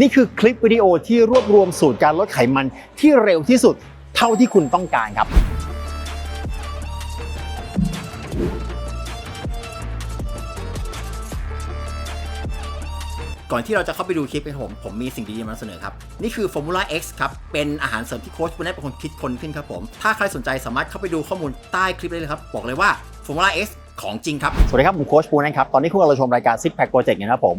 นี่คือคลิปวิดีโอที่รวบรวมสูตรการลดไขมันที่เร็วที่สุดเท่าที่คุณต้องการครับก่อนที่เราจะเข้าไปดูคลิปกันผม ผมมีสิ่งดีๆมาเสนอครับ นี่คือ Formula X ครับ เป็นอาหารเสริมที่โค้ชคุณแนเป็นคนคิดคนขึ้นครับผม ถ้าใครสนใจสามารถเข้าไปดูข้อมูลใต้คลิปได้เลยครับ บอกเลยว่า Formula X ของจริงครับ สวัสดีครับ ผมโค้ชปูนะครับ ตอนนี้คุณกำลังชมรายการ Six Pack Project นะครับผม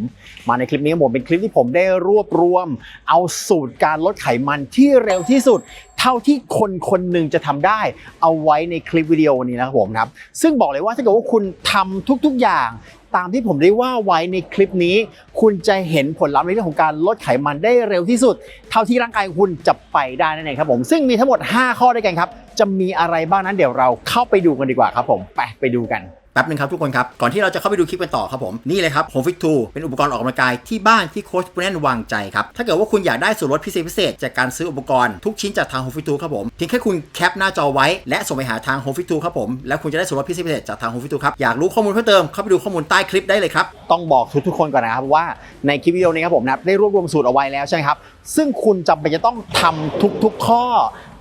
มาในคลิปนี้ผมเป็นคลิปที่ผมได้รวบรวม เอาสูตรการลดไขมันที่เร็วที่สุด เท่าที่คนคนหนึ่งจะทำได้ เอาไว้ในคลิปวิดีโอนี้นะครับผมครับ ซึ่งบอกเลยว่าถ้าเกิดว่าคุณทำทุกๆอย่างตามที่ผมได้ว่าไว้ในคลิปนี้ คุณจะเห็นผลลัพธ์ในเรื่องของการลดไขมันได้เร็วที่สุด เท่าที่ร่างกายคุณจะไปได้นั่นเองครับผมซึ่งมีทั้งหมด 5 ข้อด้วยกันครับ จะมีอะไรบ้างนั้นเดี๋ยวเราเข้าไปดูกันดีกว่าครับผมไปไปดูกันแป๊บนึงครับทุกคนครับ ก่อนที่เราจะเข้าไปดูคลิปกันต่อครับผม นี่เลยครับ Home Fit 2เป็นอุปกรณ์ออกกำลังกายที่บ้านที่โค้ชปุ้นแน่นวางใจครับ ถ้าเกิดว่าคุณอยากได้ส่วนลดพิเศษพิเศษจากการซื้ออุปกรณ์ทุกชิ้นจากทาง Home Fit 2ครับผมเพียงแค่คุณแคปหน้าจอไว้และส่งไปหาทาง Home Fit 2ครับผมแล้วคุณจะได้ส่วนลดพิเศษพิเศษจากทาง Home Fit 2ครับอยากรู้ข้อมูลเพิ่มเติมเข้าไปดูข้อมูลใต้คลิปได้เลยครับต้องบอกทุกๆคนก่อนนะครับว่าในคลิปวิดีโอนี้ครับผมนะได้รวบรวมสูตรเอาไว้แล้วใช่ไหมครับซึ่งคุณจำเป็นจะต้องทำทุก ๆ ข้อ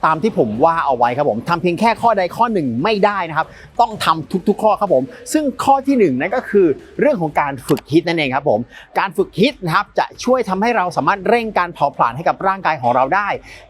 ตามที่ผมว่าเอาไว้ครับผมทำเพียงแค่ข้อใดข้อหนึ่งไม่ได้นะครับ ต้องทำทุกๆ ข้อครับผม ซึ่งข้อที่หนึ่งนั่นก็คือเรื่องของการฝึกฮิตนั่นเองครับผม การฝึกฮิตนะครับจะช่วยทำให้เราสามารถเร่งการเผาผลาญให้กับร่างกายของเราได้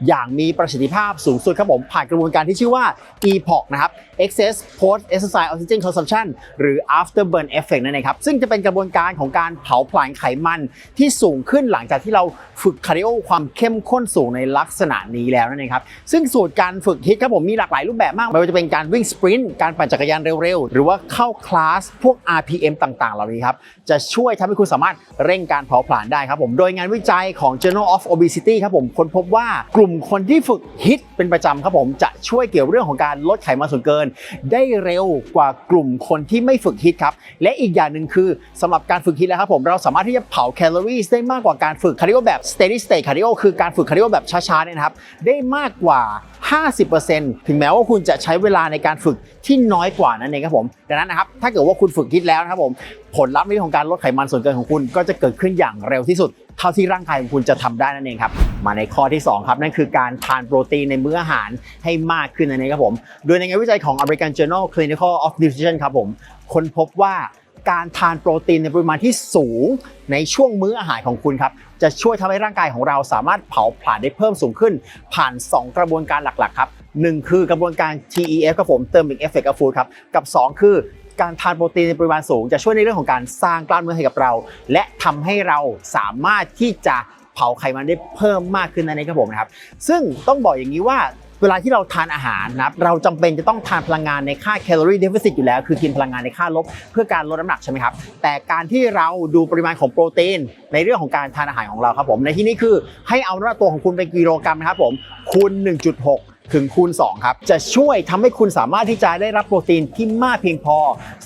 อย่างมีประสิทธิภาพสูงสุดครับผมผ่านกระบวนการที่ชื่อว่า EPOC นะครับ Excess Post Exercise Oxygen Consumption หรือ After Burn Effect นั่นเองครับซึ่งจะเป็นกระบวนการของการเผาผลาญไขมันที่สูงขึ้นหลังจากที่เราฝึกคาร์ดิโอความเข้มข้นสูงในลักษณะนี้แล้วนั่นเองครับซึ่งึ่งสูตรการฝึกฮิตครับผมมีหลากหลายรูปแบบมากไม่ว่าจะเป็นการวิ่งสปรินต์การปั่นจักรยานเร็วๆ หรือว่าเข้าคลาสพวก RPM ต่างๆ เหล่านี้ครับ จะช่วยทำให้คุณสามารถเร่งการเผาผลาญได้ครับผม โดยงานวิจัยของ Journal of Obesity ครับผมค้นพบว่ากลุ่มคนที่ฝึกฮิตเป็นประจำครับผมจะช่วยเกี่ยวเรื่องของการลดไขมันส่วนเกิน ได้เร็วกว่ากลุ่มคนที่ไม่ฝึกฮิตครับและอีกอย่างหนึ่งคือสำหรับการฝึกฮิตแล้วครับผมเราสามารถที่จะเผาแคลอรี่ได้มากกว่าการฝึกคาร์ดิโอแบบ steady state cardio คือการฝึกคาร์ดิโอแบบช้าๆเนี่ยนะครับได้มากกว่า50%ถึงแม้ว่าคุณจะใช้เวลาในการฝึกที่น้อยกว่านั่นเองครับผมดังนั้นนะครับถ้าเกิดว่าคุณฝึกฮิตแล้วนะครับผมผลลัพธ์ในเรื่องของการลดไขมันส่วนเกินของคุณก็จะเกิดขึ้นอย่างเร็วที่สุดเท่าที่ร่างกายของคุณจะทำได้นั่นเองครับ มาในข้อที่ 2 ครับนั่นคือการทานโปรตีนในมื้ออาหารให้มากขึ้นนั่นเองครับผม โดยในงานวิจัยของ American Journal Clinical of Nutrition ครับผมค้นพบว่า การทานโปรตีนในปริมาณที่สูงในช่วงมื้ออาหารของคุณครับ จะช่วยทำให้ร่างกายของเราสามารถเผาผลาญได้เพิ่มสูงขึ้น ผ่าน 2 กระบวนการหลักๆครับหนึ่งคือกระบวนการ TEF ครับผม Thermic Effect of Food ครับกับ 2 คือการทานโปรตีนในปริมาณสูง จะช่วยในเรื่องของการสร้างกล้ามเนื้อให้กับเรา และทำให้เราสามารถที่จะเผาไขมันได้เพิ่มมากขึ้นนั่นเองครับผมนะครับซึ่งต้องบอกอย่างนี้ว่า เวลาที่เราทานอาหารนะครับเราจำเป็นจะต้องทานพลังงานในค่าแคลอรี่เดฟ i ซิตอยู่แล้วคือกินพลังงานในค่าลบ เพื่อการลดน้ำหนักใช่ไหมครับ แต่การที่เราดูปริมาณของโปรตีน ในเรื่องของการทานอาหารของเราครับผม ในที่นี้คือให้เอาน้ำหนักตัวของคุณเป็นกิโลกรัมนะครับผมคูณ1.6ถึงคูณ 2 ครับ จะช่วยทำให้คุณสามารถที่จะได้รับโปรตีนที่มากเพียงพอ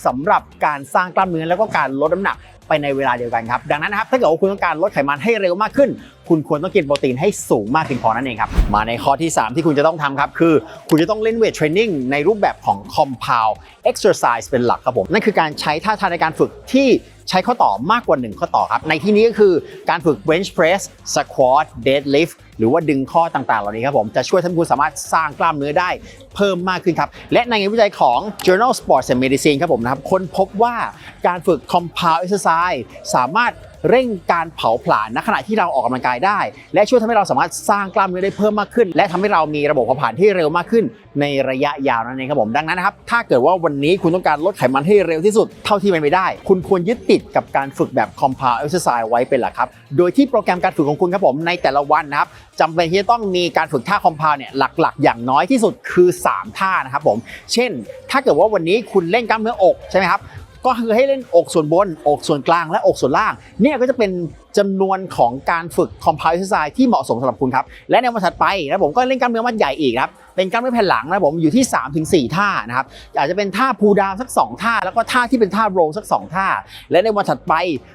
สำหรับการสร้างกล้ามเนื้อแล้วก็การลดน้ำหนัก ไปในเวลาเดียวกันครับ ดังนั้นนะครับถ้าเกิดว่าคุณต้องการลดไขมันให้เร็วมากขึ้น คุณควรต้องกินโปรตีนให้สูงมากเพียงพอนั่นเองครับ มาในข้อที่ 3 ที่คุณจะต้องทำครับ คือคุณจะต้องเล่นเวทเทรนนิ่งในรูปแบบของ compound exercise เป็นหลักครับผม นั่นคือการใช้ท่าทางในการฝึกที่ ใช้ข้อต่อมากกว่า 1 ข้อต่อครับ ในที่นี้ก็คือการฝึก bench press squat deadlift หรือว่าดึงข้อต่างๆ เหล่านี้ครับผมจะช่วยท่านคุณสามารถสร้างกล้ามเนื้อได้เพิ่มมากขึ้นครับ และในงานวิจัยของ Journal Sports and Medicine ครับผมนะครับค้นพบว่าการฝึก compound exercise สามารถ เร่งการเผาผลาญณขณะที่เราออกกำลังกายได้ และช่วยทำให้เราสามารถสร้างกล้ามเนื้อได้เพิ่มมากขึ้น และทำให้เรามีระบบเผาผลาญที่เร็วมากขึ้น ในระยะยาวนั่นเองครับผมดังนั้นนะครับถ้าเกิดว่าวันนี้คุณต้องการลดไขมันให้เร็วที่สุดเท่าที่เป็นไปได้ คุณควรยึดติดกับการฝึกแบบ compound exercise ไว้เป็นหลักครับโดยที่โปรแกรมการฝึกของคุณครับผมในแต่ละวันนะครับจำเป็นที่จะต้องมีการฝึกท่า compound เนี่ยหลักๆ อย่างน้อยที่สุดคือ 3 ท่านะครับผม เช่น ถ้าเกิดว่าวันนี้คุณเล่นกล้ามเนื้ออกใช่ไหมครับ ก็คือให้เล่นอกส่วนบนอกส่วนกลางและอกส่วนล่าง เนี่ยก็จะเป็นจำนวนของการฝึก compound exercise ที่เหมาะสมสำหรับคุณครับ และในวันถัดไปนะผมก็เล่นกล้ามเนื้อมัดใหญ่อีกครับเป็นกล้ามเนื้อแผ่นหลังนะผมอยู่ที่ 3-4 ท่านะครับอาจจะเป็นท่า pull down สัก 2 ท่า แล้วก็ท่าที่เป็นท่า roll สัก 2 ท่า และในวันถัดไป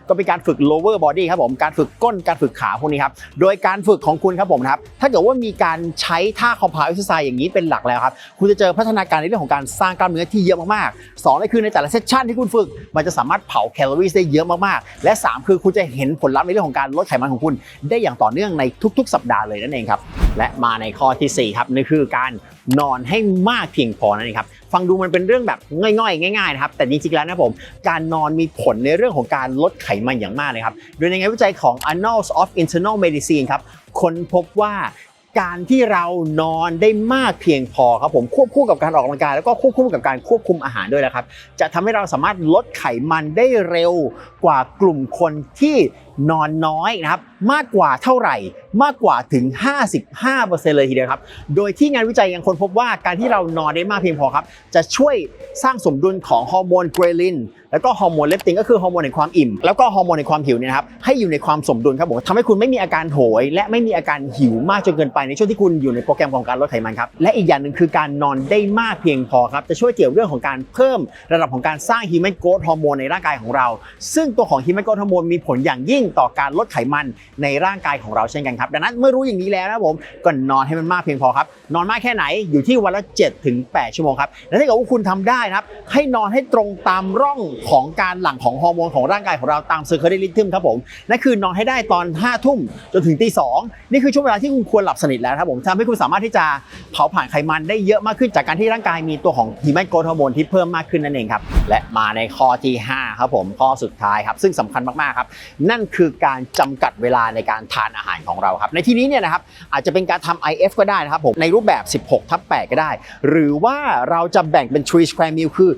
ก็เป็นการฝึก lower body ครับผมการฝึกก้นการฝึกขาพวกนี้ครับโดยการฝึกของคุณครับผมนะครับถ้าเกิดว่ามีการใช้ท่า compound exercise อย่างนี้เป็นหลักแล้วครับคุณจะเจอพัฒนาการในเรื่องของการสร้างกล้ามเนื้อที่เยอะมากๆสองเลยคือในแต่ละเซสชั่นที่คุณฝึก มันจะสามารถเผาแคลอรี่ได้เยอะมากๆและ 3 คือคุณจะเห็นผลลัพธ์ในเรื่องของการลดไขมันของคุณ ได้อย่างต่อเนื่องในทุก ๆ สัปดาห์เลยนั่นเองครับและมาในข้อทีสี่4ครับนั่นคือการนอนให้มากเพียงพอนั่นเองครับฟังดูมันเป็นเรื่องแบบง่อยๆ ง่ายๆนะครับแต่จริงๆแล้วนะผม การนอนมีผลในเรื่องของการลดไขมันอย่างมากเลยครับโดยในงานวิจัยของ Annals of Internal Medicine ครับค้นพบว่าการที่เรานอนได้มากเพียงพอครับผมควบคู่กับการออกกำลังกายแล้วก็ควบคู่กับการควบคุมอาหารด้วยนะครับ จะทำให้เราสามารถลดไขมันได้เร็วกว่ากลุ่มคนที่ นอนน้อยนะครับมากกว่าเท่าไหร่ มากกว่าถึง 55%เลยทีเดียวครับ โดยที่งานวิจัยยังค้นพบว่าการที่เรานอนได้มากเพียงพอครับ จะช่วยสร้างสมดุลของฮอร์โมนเกรลินแล้วก็ฮอร์โมนเลปตินก็คือฮอร์โมนแห่งความอิ่ม แล้วก็ฮอร์โมนแห่งความหิวเนี่ยนะครับให้อยู่ในความสมดุลครับผมทำให้คุณไม่มีอาการโหย และไม่มีอาการหิวมากจนเกินไปในช่วงที่คุณอยู่ในโปรแกรมของการลดไขมันครับและอีกอย่างหนึ่งคือการนอนได้มากเพียงพอครับจะช่วยเกี่ยวเรื่องของการเพิ่มระดับของการสร้างฮีแมนโกรทฮอร์โมนในร่างกายของเรา ซึ่งตัวของฮีแมนโกรทฮอร์โมนมีผลอย่างยิ่งต่อการลดไขมันในร่างกายของเราเช่นกันครับ ดังนั้นเมื่อรู้อย่างนี้แล้วนะผมก็นอนให้มันมากเพียงพอครับนอนมากแค่ไหนอยู่ที่วันละ7ถึง8ชั่วโมงครับและถ้าเกิดว่าคุณทำได้นะครับ ให้นอนให้ตรงตามร่องของการหลั่งของฮอร์โมนของร่างกายของเราตามเซอร์เค a ริทึมครับผมนั่นคือนอนให้ได้ตอน5ทุ่มจนถึงตีสองนี่คือช่วงเวลาที่คุณควรหลับสนิทแล้วครับผมทำให้คุณสามารถที่จะเผาผลาญไขมันได้เยอะมากขึ้นจากการที่ร่างกายมีตัวของฮีแมนโกรทฮอร์โมนที่เพิ่มมากขึ้นนั่นเองครับและมาในข้อที่ห้าครับผมข้อสุดท้ายครับซึ่งสำคัญมากๆครับนั่นคือการจำกัดเวลาในการทานอาหารของเราครับในที่นี้เนี่ยนะครับอาจจะเป็นการทำ IF ก็ได้นะครับผมในรูปแบบ 16ทับ8ก็ได้ หรือว่าเราจะแบ่งเป็น3 square meal คือ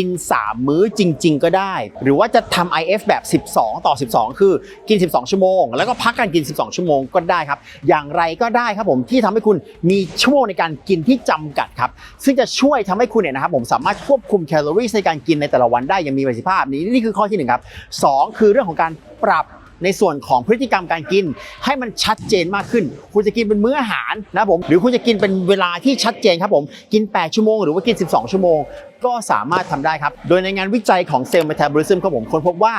กิน 3 มื้อจริง ๆ ก็ได้ หรือว่าจะทำ IF แบบ 12 ต่อ 12 คือกิน 12 ชั่วโมง แล้วก็พักการกิน 12 ชั่วโมงก็ได้ครับ อย่างไรก็ได้ครับผมที่ทำให้คุณมีชั่วโมงในการกินที่จำกัดครับ ซึ่งจะช่วยทำให้คุณเนี่ยนะครับผมสามารถควบคุมแคลอรี่ในการกินในแต่ละวันได้อย่างมีประสิทธิภาพนี้นี่คือข้อที่หนึ่งครับสองคือเรื่องของการปรับ ในส่วนของพฤติกรรมการกิน ให้มันชัดเจนมากขึ้น คุณจะกินเป็นมื้ออาหารนะครับผมหรือคุณจะกินเป็นเวลาที่ชัดเจนครับผมกิน 8 ชั่วโมงหรือว่ากิน 12 ชั่วโมง ก็สามารถทำได้ครับ โดยในงานวิจัยของเซลล์เมตาบอลิซึมครับผมค้นพบว่า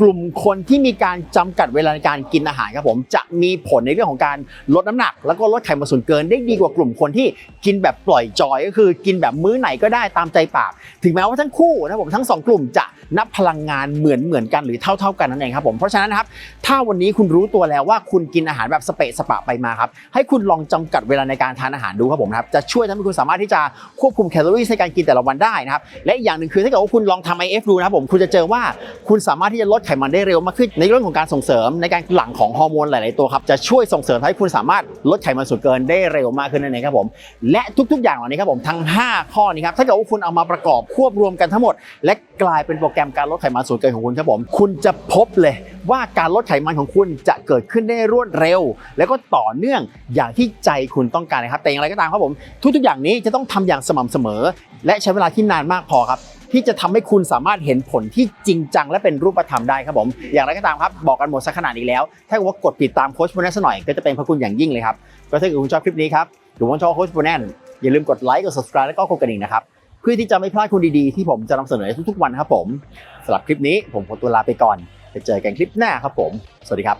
กลุ่มคนที่มีการจำกัดเวลาในการกินอาหารครับผมจะมีผลในเรื่องของการลดน้ำหนัก แล้วก็ลดไขมันส่วนเกินได้ดีกว่ากลุ่มคนที่กินแบบปล่อยจอยก็คือกินแบบมื้อไหนก็ได้ตามใจปาก ถึงแม้ว่าทั้งคู่นะครับผมทั้งสองกลุ่มจะนับพลังงานเหมือนเหมือนกันหรือเท่าเท่าๆกันนั่นเองครับผมเพราะฉะนั้นนะครับถ้าวันนี้คุณรู้ตัวแล้วว่าคุณกินอาหารแบบสเปะสปะไปมาครับให้คุณลองจำกัดเวลาในการทานอาหารดูครับผมนะครับจะช่วยทำให้คุณสามารถที่จะควบคุมแคลอรี่ในการกินแต่ละวันได้นะครับและอย่างหนึ่งคือถ้าเกิดว่าคุณลองทำ IF ดูนะครับผมคุณจะเจอว่าคุณสามารถที่จะลดไขมันได้เร็วมากขึ้น ในเรื่องของการส่งเสริมในการหลั่งของฮอร์โมนหลาย ๆ ตัวครับจะช่วยส่งเสริมให้คุณสามารถลดไขมันส่วนเกินได้เร็วมากขึ้นนั่นเองครับผมและทุก ๆ อย่างเหล่านี้ครับผมทั้ง 5 ข้อนี้ครับถ้าเกิดว่าคุณเอามาประกอบควบรวมกันทั้งหมด และกลายเป็นโปรแกรมการลดไขมันส่วนเกินของคุณครับผมคุณจะพบเลยว่าการลดไขมันของคุณจะเกิดขึ้นได้รวดเร็ว แล้วก็ต่อเนื่องอย่างที่ใจคุณต้องการนะครับแต่อย่างไรก็ตามครับผมทุก ๆ อย่างนี้จะต้องทำอย่างสม่ำเสมอ และใช้เวลาที่นานมากพอครับ ที่จะทำให้คุณสามารถเห็นผลที่จริงจังและเป็นรูปธรรมได้ครับผม อย่างไรก็ตามครับ บอกกันหมดสักขนาดนี้แล้ว ถ้าว่ากดติดตามโค้ชโบนัสหน่อยก็จะเป็นพระคุณอย่างยิ่งเลยครับก็ถ้าเกิดคุณชอบคลิปนี้ครับหรือว่าชอบโค้ชโบนัสอย่าลืมกดไลค์กด subscribe แล้วก็กดกระดิ่งนะครับเพื่อที่จะไม่พลาดคุณดีๆที่ผมจะนำเสนอทุกๆวันครับผมสำหรับคลิปนี้ผมขอตัวลาไปก่อนไปเจอกันคลิปหน้าครับผม สวัสดีครับ